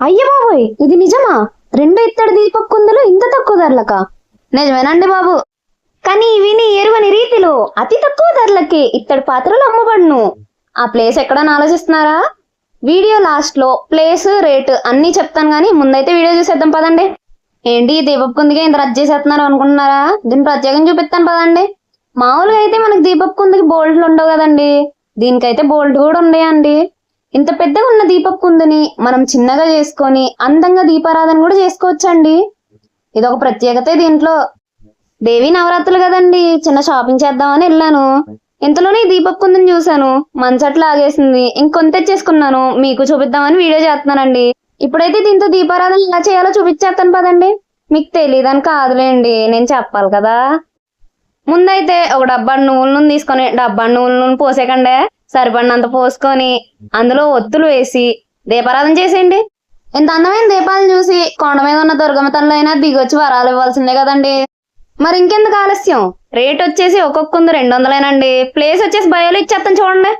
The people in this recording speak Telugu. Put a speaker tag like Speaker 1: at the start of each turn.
Speaker 1: అయ్య బాబోయ్ ఇది నిజమా? రెండు ఇత్తడి దీపపు కుందులు ఇంత తక్కువ ధరలక? నిజమేనండి బాబు. కానీ విని ఎరువని రీతిలో అతి తక్కువ ధరలకి ఇత్తడి పాత్రలు అమ్మబడును. ఆ ప్లేస్ ఎక్కడని ఆలోచిస్తున్నారా? వీడియో లాస్ట్లో ప్లేస్ రేట్ అన్నీ చెప్తాను కానీ ముందైతే వీడియో చూసేద్దాం పదండి. ఏంటి దీపపు కుందికి ఇంత రద్దు చేసేస్తున్నారు అనుకుంటున్నారా? దీని ప్రత్యేకం చూపిస్తాను పదండి. మామూలుగా అయితే మనకి దీపపు కుందికి బోల్ట్లు ఉండవు కదండి. దీనికైతే బోల్ట్ కూడా ఉన్నాయండి ఇంత పెద్దగా ఉన్న దీపపు కుందుని మనం చిన్నగా చేసుకొని అందంగా దీపారాధన కూడా చేసుకోవచ్చండి. ఇది ఒక ప్రత్యేకత దీంట్లో. దేవి నవరాత్రులు కదండి చిన్న షాపింగ్ చేద్దామని వెళ్ళాను. ఇంతలోనే ఈ దీపపు కుందుని చూశాను. మంచట్లు ఆగేసింది. ఇంకొంత తెచ్చేసుకున్నాను. మీకు చూపిద్దామని వీడియో చేస్తున్నానండి. ఇప్పుడైతే దీంతో దీపారాధన ఎలా చేయాలో చూపించేస్తాను పదండి. మీకు తెలియదని కాదులేండి. నేను చెప్పాలి కదా. ముందైతే ఒక డబ్బా నూనె తీసుకొని డబ్బా నూనె పోసేకండే. సరిపడినంత పోసుకొని అందులో ఒత్తులు వేసి దీపారాధన చేసేయండి. ఇంత అందమైన దీపాలను చూసి కొండ మీద ఉన్న దుర్గమ్మ తల్లి అయినా దిగొచ్చి వరాలు ఇవ్వాల్సిందే కదండి. మరి ఇంకెందుకు ఆలస్యం? రేట్ వచ్చేసి ఒక్కొక్క రెండు వందలేనండి. ప్లేస్ వచ్చేసి భయాలు ఇచ్చేస్తాను చూడండి.